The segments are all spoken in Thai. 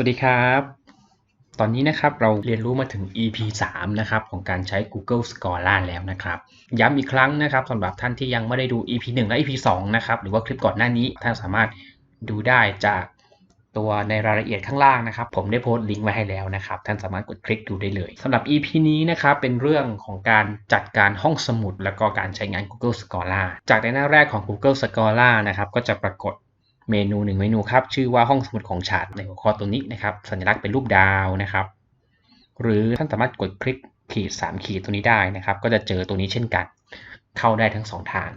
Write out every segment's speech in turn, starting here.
วัสดีครับ ตอนนี้นะครับเราเรียนรู้มาถึง EP 3 นะครับของการใช้ Google Scholar แล้วนะครับ ย้ำอีกครั้งนะครับสำหรับท่านที่ยังไม่ได้ดู EP 1 และ EP 2 นะครับหรือว่าคลิปก่อนหน้านี้ท่านสามารถดูได้จากตัวในรายละเอียดข้างล่างนะครับ ผมได้โพสต์ลิงก์ไว้ให้แล้วนะครับ ท่านสามารถกดคลิกดูได้เลยสำหรับ EP นี้นะครับเป็นเรื่องของการจัดการห้องสมุด แล้วก็การใช้งาน Google Scholar จากในหน้าแรกของ Google Scholar นะครับก็จะปรากฏ เมนูหนึ่งเมนูครับชื่อว่าห้องสมุดของฉันในหัวข้อตัวนี้นะครับสัญลักษณ์เป็นรูปดาวนะครับ หรือท่านสามารถกดคลิกขีด 3 ขีดตัวนี้ได้นะครับ ก็จะเจอตัวนี้เช่นกัน เข้าได้ทั้ง 2 ทาง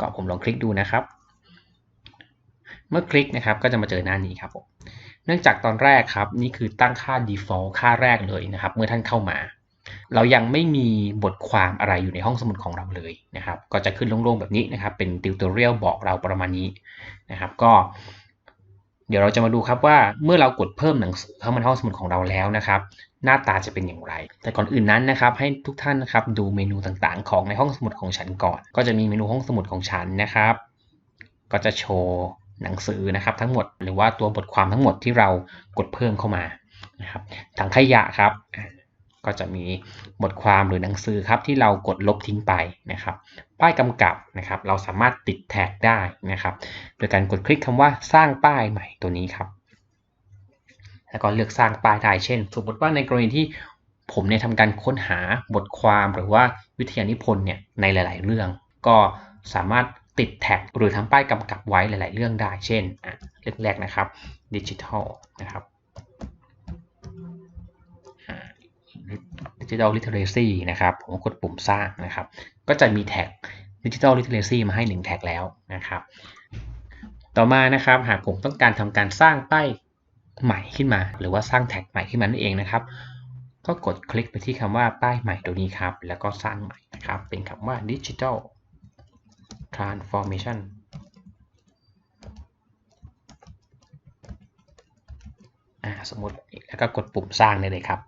ก็ผมลองคลิกดูนะครับ เมื่อคลิกนะครับก็จะมาเจอหน้านี้ครับผมเนื่องจากตอนแรกครับนี่คือตั้งค่า default ค่าแรกเลยนะครับ เมื่อท่านเข้ามา เรายังไม่มีบทความอะไรอยู่ในห้องสมุดของเราเลยนะครับ ก็จะขึ้นโล่งๆแบบนี้นะครับ เป็นติวตอเรียลบอกเราประมาณนี้นะครับ ก็ เดี๋ยวเราจะมาดูครับว่าเมื่อเรากดเพิ่มหนังสือเข้ามาในห้องสมุดของเราแล้วนะครับ หน้าตาจะเป็นอย่างไร แต่ก่อนอื่นนั้นนะครับ ให้ทุกท่านนะครับดูเมนูต่างๆ ของในห้องสมุดของฉันก่อน ก็จะมีเมนูห้องสมุดของฉันนะครับ ก็จะโชว์หนังสือนะครับ ทั้งหมดหรือว่าตัวบทความทั้งหมดที่เรากดเพิ่มเข้ามานะครับถังขยะครับ ก็จะมีบทความหรือหนังสือครับที่เรากดลบทิ้งไปนะครับ ป้ายกำกับนะครับ เราสามารถติดแท็กได้นะครับ โดยการกดคลิกคำว่าสร้างป้ายใหม่ตัวนี้ครับแล้วก็เลือกสร้างป้ายได้เช่น สมมติว่าในกรณีที่ผมเนี่ยทำการค้นหาบทความหรือว่าวิทยานิพนธ์เนี่ยในหลาย ๆ เรื่อง ก็สามารถติดแท็กหรือทำป้ายกำกับไว้หลาย ๆ เรื่องได้ เช่นเรื่องแรกนะครับดิจิทัลนะครับ ดิจิทัลลิเทเรซีนะครับ ผมกดปุ่มสร้างนะครับ ก็จะมีแท็กดิจิทัลลิเทเรซีมาให้ 1 แท็กแล้วนะครับ ต่อมานะครับหากผมต้องการทำการสร้างป้ายใหม่ขึ้นมา หรือว่าสร้างแท็กใหม่ขึ้นมานั่นเองนะครับ ก็กดคลิกไปที่คำว่าป้ายใหม่ตัวนี้ครับ แล้วก็สร้างใหม่นะครับ เป็นคำว่า Digital Transformation สมมติแล้วก็กดปุ่มสร้างได้เลยครับ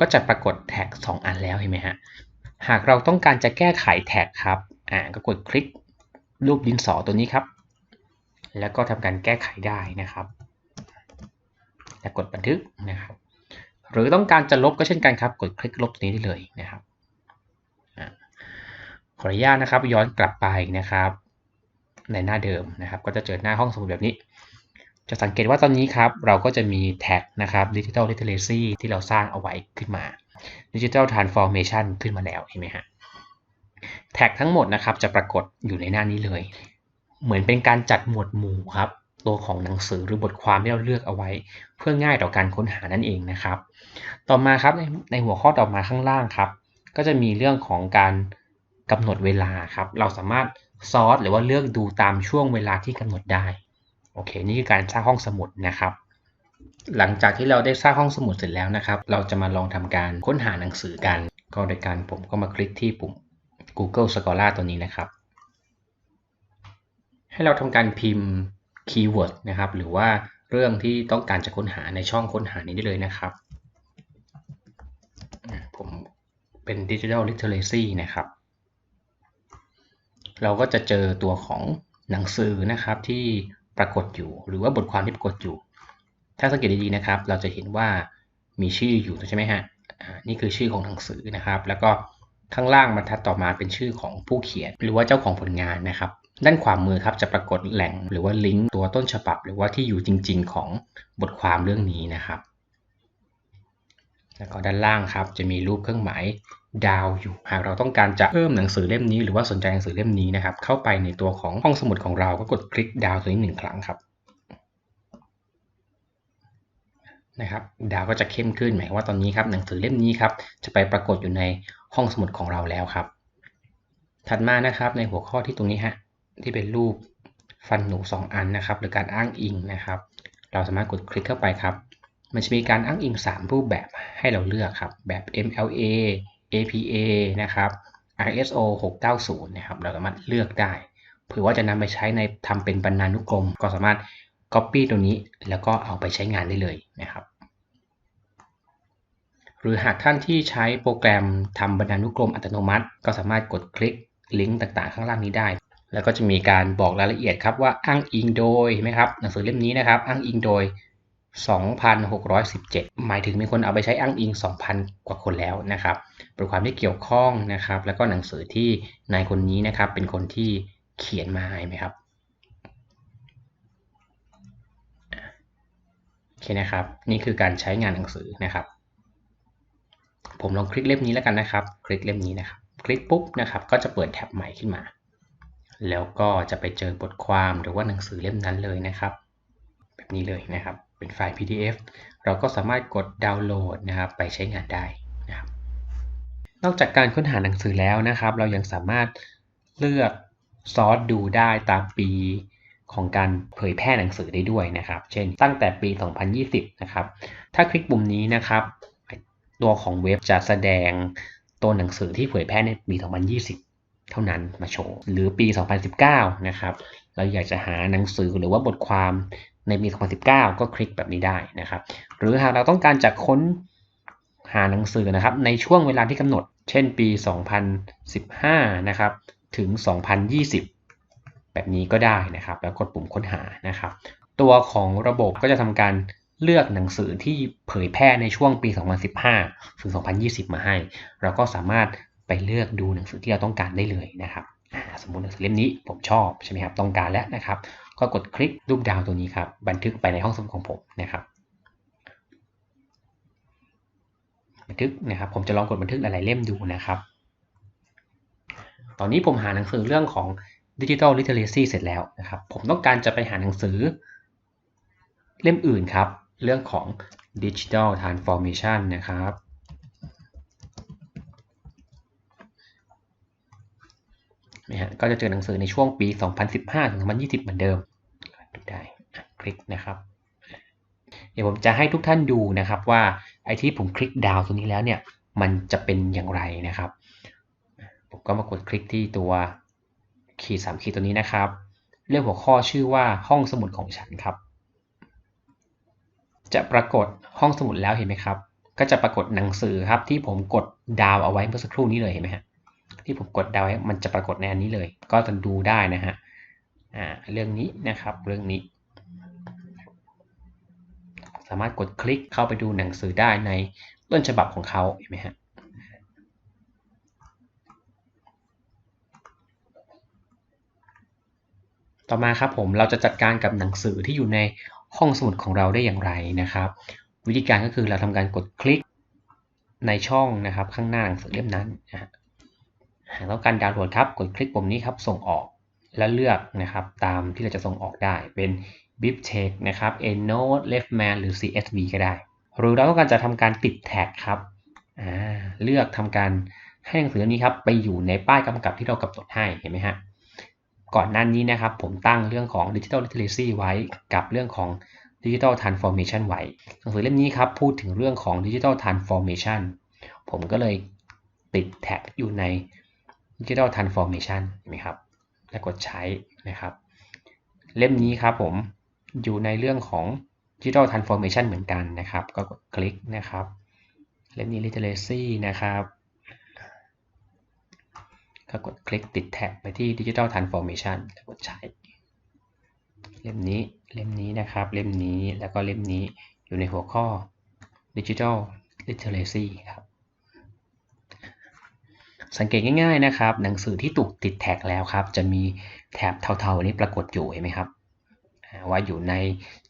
ก็จะปรากฏแท็ก 2 อันแล้วเห็นไหมฮะ หากเราต้องการจะแก้ไขแท็กครับ อ่า ก็กดคลิกรูปดินสอตัวนี้ครับ แล้วก็ทำการแก้ไขได้นะครับ แล้วกดบันทึกนะครับ หรือต้องการจะลบก็เช่นกันครับ กดคลิกลบตัวนี้ได้เลยนะครับขออนุญาตนะครับย้อนกลับไปนะครับ ในหน้าเดิมนะครับ ก็จะเจอหน้าห้องสมุดแบบนี้ จะสังเกตว่าตอนนี้ครับเราก็จะมีแท็กนะครับ Digital Literacy ที่เราสร้างเอาไว้ขึ้นมา Digital Transformation ขึ้นมาแล้วเห็นไหมฮะแท็กทั้งหมดนะครับจะปรากฏอยู่ในหน้านี้เลย เหมือนเป็นการจัดหมวดหมู่ครับตัวของหนังสือหรือบทความที่เราเลือกเอาไว้ เพื่อง่ายต่อการค้นหานั่นเองนะครับ ต่อมาครับในในหัวข้อต่อมาข้างล่างครับ ก็จะมีเรื่องของการกำหนดเวลาครับ เราสามารถซอร์สหรือว่าเลือกดูตามช่วงเวลาที่กำหนดได้ โอเค นี่คือการสร้างห้องสมุดนะครับ หลังจากที่เราได้สร้างห้องสมุดเสร็จแล้วนะครับ เราจะมาลองทำการค้นหาหนังสือกัน ก็โดยการผมก็มาคลิกที่ปุ่ม Google Scholar ตัวนี้นะครับ ให้เราทำการพิมพ์คีย์เวิร์ดนะครับ หรือว่าเรื่องที่ต้องการจะค้นหาในช่องค้นหานี้ได้เลยนะครับ ผมเป็น Digital Literacy นะครับ เราก็จะเจอตัวของหนังสือนะครับที่ ปรากฏอยู่ หรือว่าบทความที่ปรากฏอยู่ ถ้าสังเกตดีๆนะครับ เราจะเห็นว่ามีชื่ออยู่ใช่ไหมฮะนี่คือชื่อของหนังสือนะครับ แล้วก็ข้างล่างบรรทัดต่อมาเป็นชื่อของผู้เขียน หรือว่าเจ้าของผลงานนะครับ ด้านขวามือครับจะปรากฏแหล่งหรือว่าลิงก์ตัวต้นฉบับ หรือว่าที่อยู่จริง ๆ ของบทความเรื่องนี้นะครับ แล้วก็ด้านล่างครับจะมีรูปเครื่องหมาย ดาวอยู่หากเราต้องการจะเพิ่มหนังสือเล่มนี้ หรือว่าสนใจหนังสือเล่มนี้นะครับ เข้าไปในตัวของห้องสมุดของเราก็กดคลิกดาวตัวนี้หนึ่งครั้งครับนะครับดาวก็จะเข้มขึ้นหมายว่าตอนนี้ครับหนังสือเล่มนี้ครับจะไปปรากฏอยู่ในห้องสมุดของเราแล้วครับ ถัดมานะครับในหัวข้อที่ตรงนี้ฮะที่เป็นรูปฟันหนู 2 อันนะครับ หรือการอ้างอิงนะครับ เราสามารถกดคลิกเข้าไปครับ มันจะมีการอ้างอิง 3 รูปแบบให้เราเลือกครับ แบบ MLA APA นะครับ ISO 690 นะครับ เราสามารถเลือกได้ เผื่อว่าจะนำไปใช้ในทำเป็นบรรณานุกรม ก็สามารถ Copy ตัวนี้แล้วก็เอาไปใช้งานได้เลยนะครับ หรือหากท่านที่ใช้โปรแกรมทำบรรณานุกรมอัตโนมัติ ก็สามารถกดคลิกลิงก์ต่างๆ ข้างล่างนี้ได้ แล้วก็จะมีการบอกรายละเอียดครับว่าอ้างอิงโดยเห็นไหมครับหนังสือเล่มนี้นะครับ อ้างอิงโดย 2,617 หมายถึงมีคนเอาไปใช้อ้างอิง 2,000 กว่าคนแล้วนะครับบทความที่เกี่ยวข้องนะครับ แล้วก็หนังสือที่นายคนนี้นะครับ เป็นคนที่เขียนมาไหมครับโอเคนะครับ นี่คือการใช้งานหนังสือนะครับ ผมลองคลิกเล่มนี้แล้วกันนะครับ คลิกเล่มนี้นะครับ คลิกปุ๊บนะครับ ก็จะเปิดแท็บใหม่ขึ้นมา แล้วก็จะไปเจอบทความหรือว่าหนังสือเล่มนั้นเลยนะครับ แบบนี้เลยนะครับ เป็นไฟล์ PDF เราก็สามารถกดดาวน์โหลดนะครับไปใช้งานได้นะครับนอกจากการค้นหาหนังสือแล้วนะครับ เรายังสามารถเลือกซอสดูได้ตามปีของการเผยแพร่หนังสือได้ด้วยนะครับ เช่น ตั้งแต่ปี 2020 นะครับ ถ้าคลิกปุ่มนี้นะครับ ตัวของเว็บจะแสดงตัวหนังสือที่เผยแพร่ในปี 2020 เท่านั้นมาโชว์ หรือปี 2019 นะครับ เราอยากจะหาหนังสือหรือว่าบทความ ในปี 2019 ก็คลิกแบบนี้ได้นะครับ หรือหากเราต้องการจะค้นหาหนังสือนะครับ ในช่วงเวลาที่กำหนด เช่นปี 2015 นะครับ ถึง 2020 แบบนี้ก็ได้นะครับ แล้วกดปุ่มค้นหานะครับ ตัวของระบบก็จะทำการเลือกหนังสือที่เผยแพร่ในช่วงปี 2015 ถึง 2020 มาให้ เราก็สามารถไปเลือกดูหนังสือที่เราต้องการได้เลยนะครับ สมมุติหนังสือเล่มนี้ผมชอบใช่ไหมครับ ต้องการแล้วนะครับ ก็กดคลิกรูปดาวตัวนี้ครับ บันทึกไปในห้องสมุดของผมนะครับ บันทึกนะครับ ผมจะลองกดบันทึกหลายๆเล่มดูนะครับ ตอนนี้ผมหาหนังสือเรื่องของดิจิทัลลิเทเรซีเสร็จแล้วนะครับ ผมต้องการจะไปหาหนังสือเล่มอื่นครับ เรื่องของ Digital Transformation นะครับ นะฮะก็จะเจอหนังสือในช่วงปี 2015ถึง2020 เหมือนเดิมดูได้คลิกนะครับ เดี๋ยวผมจะให้ทุกท่านดูนะครับว่าไอ้ที่ผมคลิกดาวตัวนี้แล้วเนี่ยมันจะเป็นอย่างไรนะครับ ผมก็มากดคลิกที่ตัวขีดสามขีดตัวนี้นะครับเรื่องหัวข้อชื่อว่าห้องสมุดของฉันครับ จะปรากฏห้องสมุดแล้วเห็นไหมครับ ก็จะปรากฏหนังสือครับที่ผมกดดาวเอาไว้เมื่อสักครู่นี้เลยเห็นไหมฮะ ที่ผมกดดาวไว้มันจะปรากฏในอันนี้เลย ก็จะดูได้นะฮะเรื่องนี้นะครับเรื่องนี้ สามารถกดคลิกเข้าไปดูหนังสือได้ในต้นฉบับของเขาเห็นไหมฮะต่อมาครับผมเราจะจัดการกับหนังสือที่อยู่ในห้องสมุดของเราได้อย่างไรนะครับ วิธีการก็คือเราทำการกดคลิกในช่องนะครับข้างหน้าหนังสือเล่มนั้นนะ หากต้องการดาวน์โหลดครับ กดคลิกปุ่มนี้ครับ ส่งออก แล้วเลือกนะครับ ตามที่เราจะส่งออกได้ เป็น BibTeX นะครับ EndNote Leftman หรือ CSV ก็ได้ หรือเราต้องการจะทำการติดแท็กครับ เลือกทำการให้หนังสือนี้ครับ ไปอยู่ในป้ายกำกับที่เรากำหนดให้ เห็นไหมฮะ ก่อนหน้านี้นะครับ ผมตั้งเรื่องของ Digital Literacy ไว้กับเรื่องของ Digital Transformation ไว้ หนังสือเล่มนี้ครับ พูดถึงเรื่องของ Digital Transformation ผมก็เลยติดแท็กอยู่ใน Digital Transformation เห็นไหมครับแล้วกดใช้นะครับ เล่มนี้ครับผมอยู่ในเรื่องของ Digital Transformation เหมือนกันนะครับ ก็กดคลิกนะครับ เล่มนี้ Literacy นะครับก็กดคลิกติดแท็กไปที่ Digital Transformation แล้วกดใช้ เล่มนี้เล่มนี้นะครับ เล่มนี้แล้วก็เล่มนี้อยู่ในหัวข้อ Digital Literacy ครับ สังเกตง่ายๆนะครับ หนังสือที่ถูกติดแท็กแล้วครับ จะมีแถบเทาๆนี้ปรากฏอยู่เห็นไหมครับ ว่าอยู่ใน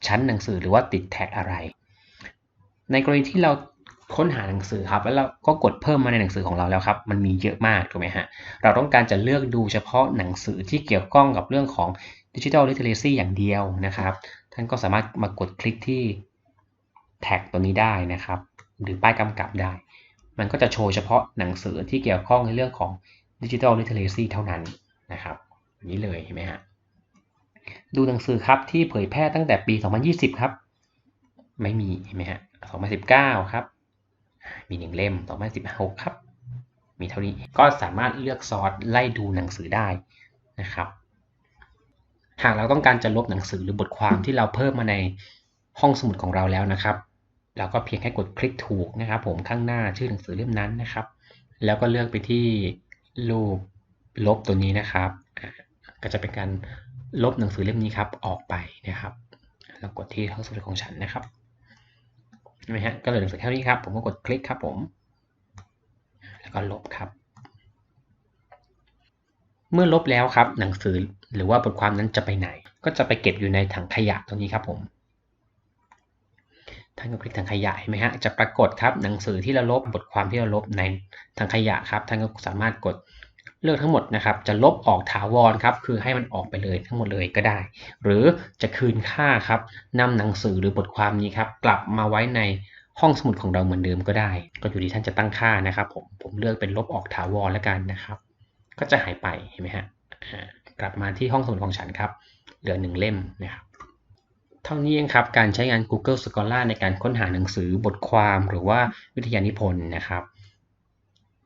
ชั้นหนังสือหรือว่าติดแท็กอะไร ในกรณีที่เราค้นหาหนังสือครับ แล้วเราก็กดเพิ่มมาในหนังสือของเราแล้วครับ มันมีเยอะมากถูกไหมฮะ เราต้องการจะเลือกดูเฉพาะหนังสือที่เกี่ยวข้องกับเรื่องของดิจิทัลลิเทเรซีอย่างเดียวนะครับ ท่านก็สามารถมากดคลิกที่แท็กตัวนี้ได้นะครับ หรือป้ายกำกับได้ มันก็จะโชว์เฉพาะหนังสือที่เกี่ยวข้องในเรื่องของดิจิทัลลิเทเรซีเท่านั้นนะครับนี้เลยเห็นไหมฮะดูหนังสือครับที่เผยแพร่ตั้งแต่ปี 2020 ครับ ไม่มีเห็นไหมฮะ 2019 ครับ มีหนึ่งเล่ม 2016 ครับ มีเท่านี้ก็สามารถเลือกซอสไล่ดูหนังสือได้นะครับ หากเราต้องการจะลบหนังสือหรือบทความที่เราเพิ่มมาในห้องสมุดของเราแล้วนะครับ เราก็เพียงแค่กดคลิกถูกนะครับ ผมข้างหน้าชื่อหนังสือเล่มนั้นนะครับ แล้วก็เลือกไปที่รูปลบตัวนี้นะครับ ก็จะเป็นการลบหนังสือเล่มนี้ครับออกไปนะครับแล้วกดที่ห้องสมุดของฉันนะครับนไหมฮะก็เหลือหนังสือแค่นี้ครับ ผมก็กดคลิกครับผม แล้วก็ลบครับ เมื่อลบแล้วครับ หนังสือหรือว่าบทความนั้นจะไปไหน ก็จะไปเก็บอยู่ในถังขยะตรงนี้ครับผม ท่านก็คลิกถังขยะเห็นไหมฮะจะปรากฏครับหนังสือที่เราลบบทความที่เราลบในถังขยะครับ ท่านก็สามารถกดเลือกทั้งหมดนะครับ จะลบออกถาวรครับ คือให้มันออกไปเลยทั้งหมดเลยก็ได้ หรือจะคืนค่าครับนำหนังสือหรือบทความนี้ครับ กลับมาไว้ในห้องสมุดของเราเหมือนเดิมก็ได้ ก็อยู่ที่ท่านจะตั้งค่านะครับ ผมผมเลือกเป็นลบออกถาวรแล้วกันนะครับ ก็จะหายไปเห็นไหมฮะกลับมาที่ห้องสมุดของฉันครับ เหลือหนึ่งเล่มนะครับ เท่านี้เองครับ การใช้งาน Google Scholar ในการค้นหาหนังสือบทความหรือว่าวิทยานิพนธ์นะครับ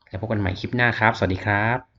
แล้วพบกันใหม่คลิปหน้าครับ สวัสดีครับ